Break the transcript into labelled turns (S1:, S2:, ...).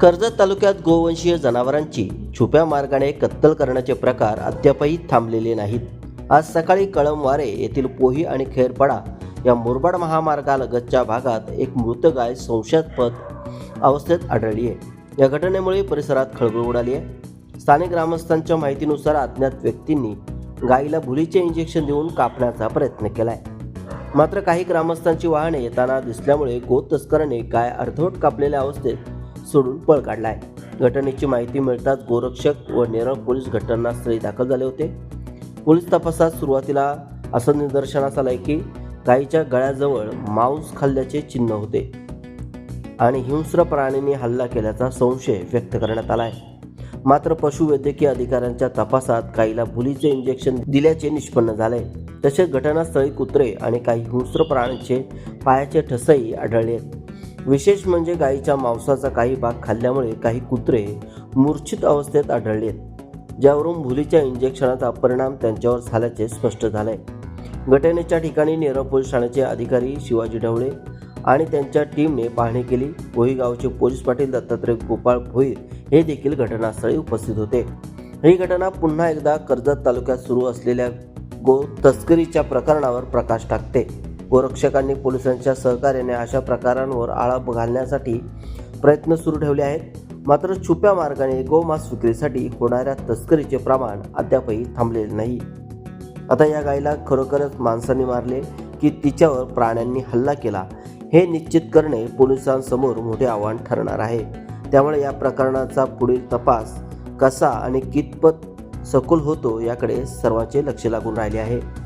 S1: कर्जत तालुक्यात गोवंशीय जनावरांची छुप्या मार्गाने कत्तल करण्याचे प्रकार अद्यापही थांबलेले नाहीत. आज सकाळी कळमवारे येथील पोही आणि खेरपाडा या मुरबाड महामार्गालगतच्या भागात एक मृत गाय संशयास्पद अवस्थेत आढळली आहे. या घटनेमुळे परिसरात खळबळ उडाली आहे. स्थानिक ग्रामस्थांच्या माहितीनुसार अज्ञात व्यक्तींनी गायीला भुलीचे इंजेक्शन देऊन कापण्याचा प्रयत्न केलाय. मात्र काही ग्रामस्थांची वाहने येताना दिसल्यामुळे गोतस्कराने गाय अर्धवट कापलेल्या अवस्थेत सोडून पळ काढलाय. घटनेची माहिती मिळताच गोरक्षक व नेरळ पोलीस घटनास्थळी दाखल झाले होते. पोलीस तपासात सुरुवातीला असं निदर्शनास आलंय की गायीच्या गळ्याजवळ मांस खाल्ल्याचे चिन्ह होते आणि हिंस्र प्राणीने हल्ला केल्याचा संशय व्यक्त करण्यात आलाय. मात्र पशुवैद्यकीय अधिकाऱ्यांच्या तपासात गायीला भुलीचे इंजेक्शन दिल्याचे निष्पन्न झाले तसेच घटनास्थळी कुत्रे आणि काही हिंस्र प्राण्यांचे पायाचे ठसही आढळले विशेष म्हणजे गायीच्या मांसाचा काही भाग खाल्ल्यामुळे काही कुत्रे मूर्छित अवस्थेत आढळले ज्यावरून भुलीच्या इंजेक्शनाचा परिणाम त्यांच्यावर झाल्याचे स्पष्ट झाले घटनेच्या ठिकाणी नेरळ पोलीस ठाण्याचे अधिकारी शिवाजी ढवळे आणि त्यांच्या टीमने पाहणी केली. भोई गावचे पोलीस पाटील दत्तात्रय गोपाळ भोईर हे देखील घटनास्थळी उपस्थित होते. ही घटना पुन्हा एकदा कर्जत तालुक्यात सुरू असलेल्या गो तस्करीच्या प्रकरणावर प्रकाश टाकते. गोरक्षकांनी पोलिसांच्या सहकार्याने अशा प्रकारांवर आळा घालण्यासाठी प्रयत्न सुरू ठेवले आहेत. मात्र छुप्या मार्गाने गोमांस विक्रीसाठी होणाऱ्या तस्करीचे प्रमाण अद्यापही थांबलेले नाही. आता या गायीला खरोखरच माणसांनी मारले की तिच्यावर प्राण्यांनी हल्ला केला हे निश्चित करणे पोलिसांसमोर मोठे आव्हान ठरणार आहे. त्यामुळे या प्रकरणाचा पुढील तपास कसा आणि कितपत सखोल होतो याकडे सर्वांचे लक्ष लागून राहिले आहे.